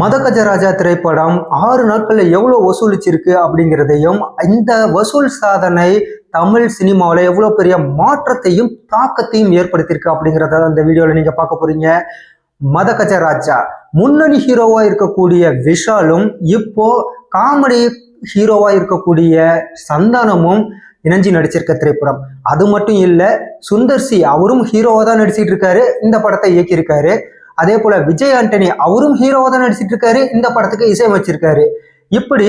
மதகஜராஜா திரைப்படம் ஆறு நாட்களில் எவ்வளோ வசூலிச்சிருக்கு அப்படிங்கிறதையும் இந்த வசூல் சாதனை தமிழ் சினிமாவில் எவ்வளோ பெரிய மாற்றத்தையும் தாக்கத்தையும் ஏற்படுத்தியிருக்கு அப்படிங்கிறத இந்த வீடியோவில் நீங்கள் பார்க்க போறீங்க. மதகஜராஜா முன்னணி ஹீரோவாக இருக்கக்கூடிய விஷாலும் இப்போ காமெடி ஹீரோவாக இருக்கக்கூடிய சந்தானமும் இணைஞ்சி நடிச்சிருக்க திரைப்படம். அது மட்டும் இல்லை சுந்தர் சி அவரும் ஹீரோவாக தான் நடிச்சிட்டு இருக்காரு. இந்த படத்தை இயக்கியிருக்காரு. அதே போல விஜய் ஆண்டனி அவரும் ஹீரோவாக தான் நடிச்சிட்டு இருக்காரு இந்த படத்துக்கு இசையமைச்சிருக்காரு. இப்படி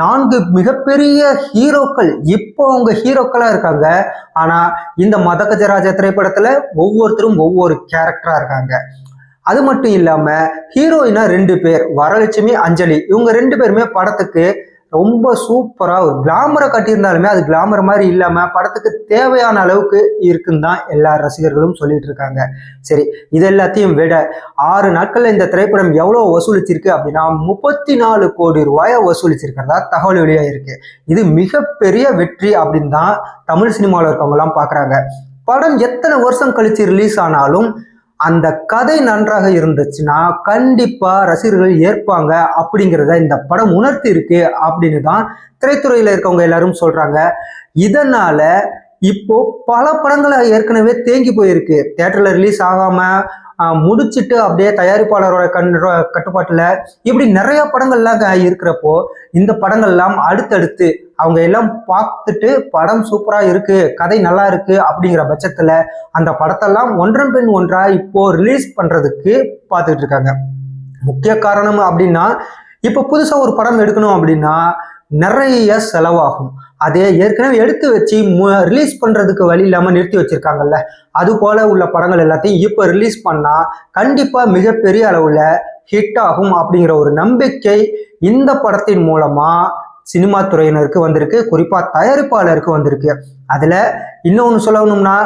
நான்கு மிகப்பெரிய ஹீரோக்கள் இப்போ அவங்க ஹீரோக்களா இருக்காங்க. ஆனா இந்த மதகஜராஜ திரைப்படத்துல ஒவ்வொருத்தரும் ஒவ்வொரு கேரக்டரா இருக்காங்க. அது மட்டும் இல்லாம ஹீரோயினா ரெண்டு பேர். வரலட்சுமி அஞ்சலி. இவங்க ரெண்டு பேருமே படத்துக்கு ரொம்ப சூப்பராக ஒரு கிளாமரை கட்டியிருந்தாலுமே அது கிளாமர் மாதிரி இல்லாமல் படத்துக்கு தேவையான அளவுக்கு இருக்குன்னு தான் எல்லா ரசிகர்களும் சொல்லிட்டு இருக்காங்க. சரி இது எல்லாத்தையும் விட ஆறு நாட்கள்ல இந்த திரைப்படம் எவ்வளவு வசூலிச்சிருக்கு அப்படின்னா முப்பத்தி நாலு கோடி ரூபாயை வசூலிச்சிருக்கிறதா தகவல் வெளியாயிருக்கு இது மிகப்பெரிய வெற்றி அப்படின்னு தான் தமிழ் சினிமாவில் இருக்கவங்க எல்லாம் பாக்குறாங்க படம் எத்தனை வருஷம் கழிச்சு ரிலீஸ் ஆனாலும் அந்த கதை நன்றாக இருந்துச்சுன்னா கண்டிப்பா ரசிகர்கள் ஏற்பாங்க அப்படிங்கிறத இந்த படம் உணர்த்தி இருக்கு அப்படின்னு தான் திரைத்துறையில இருக்கவங்க எல்லாரும் சொல்றாங்க. இதனால இப்போ பல படங்களை ஏற்கனவே தேங்கி போயிருக்கு. தேட்டர்ல ரிலீஸ் ஆகாம முடிச்சுட்டு அப்படியே தயாரிப்பாளரோட கண் கட்டுப்பாட்டுல இப்படி நிறைய படங்கள்லாம் இருக்கிறப்போ இந்த படங்கள்லாம் அடுத்தடுத்து அவங்க எல்லாம் பார்த்துட்டு படம் சூப்பரா இருக்கு கதை நல்லா இருக்கு அப்படிங்கிற பட்சத்துல அந்த படத்தெல்லாம் ஒன்றன் பின் ஒன்றா இப்போ ரிலீஸ் பண்றதுக்கு பார்த்துட்டு இருக்காங்க. முக்கிய காரணம் அப்படின்னா இப்போ புதுசா ஒரு படம் எடுக்கணும் அப்படின்னா நிறைய செலவாகும். அதே ஏற்கனவே எடுத்து வச்சு ரிலீஸ் பண்ணுறதுக்கு வழி இல்லாமல் நிறுத்தி வச்சுருக்காங்கல்ல. அது போல் உள்ள படங்கள் எல்லாத்தையும் இப்போ ரிலீஸ் பண்ணால் கண்டிப்பாக மிகப்பெரிய அளவில் ஹிட் ஆகும் அப்படிங்கிற ஒரு நம்பிக்கை இந்த படத்தின் மூலமாக சினிமா துறையினருக்கு வந்திருக்கு. குறிப்பாக தயாரிப்பாளருக்கு வந்திருக்கு. அதில் இன்னொன்று சொல்லணும்னா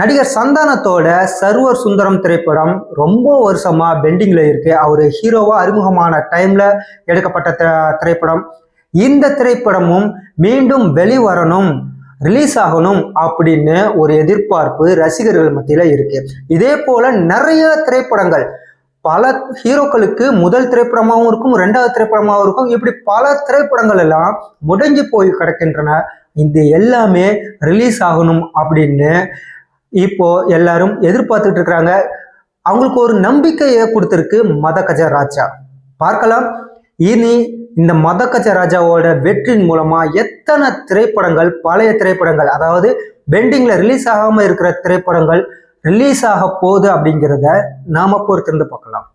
நடிகர் சந்தானத்தோட சர்வர் சுந்தரம் திரைப்படம் ரொம்ப வருஷமாக பெண்டிங்கில் இருக்குது அவர் ஹீரோவாக அறிமுகமான டைமில் எடுக்கப்பட்ட திரைப்படம். இந்த திரைப்படமும் மீண்டும் வெளிவரணும் ரிலீஸ் ஆகணும் அப்படின்னு ஒரு எதிர்பார்ப்பு ரசிகர்கள் மத்தியில இருக்கு. இதே போல நிறைய திரைப்படங்கள் பல ஹீரோக்களுக்கு முதல் திரைப்படமாகவும் இருக்கும் ரெண்டாவது திரைப்படமாகவும் இருக்கும் இப்படி பல திரைப்படங்கள் எல்லாம் முடங்கி போய் கிடக்கின்றன. இது எல்லாமே ரிலீஸ் ஆகணும் அப்படின்னு இப்போ எல்லாரும் எதிர்பார்த்துட்டு இருக்கிறாங்க. அவங்களுக்கு ஒரு நம்பிக்கையை கொடுத்துருக்கு மத கஜ ராஜா. பார்க்கலாம். இனி இந்த மதக்கச்ச ராஜாவோட வெற்றியின் மூலமா எத்தனை திரைப்படங்கள் பழைய திரைப்படங்கள் அதாவது பெண்டிங்ல ரிலீஸ் ஆகாம இருக்கிற திரைப்படங்கள் ரிலீஸ் ஆக போகுது அப்படிங்கிறத நாம பொறுத்திருந்து பார்க்கலாம்.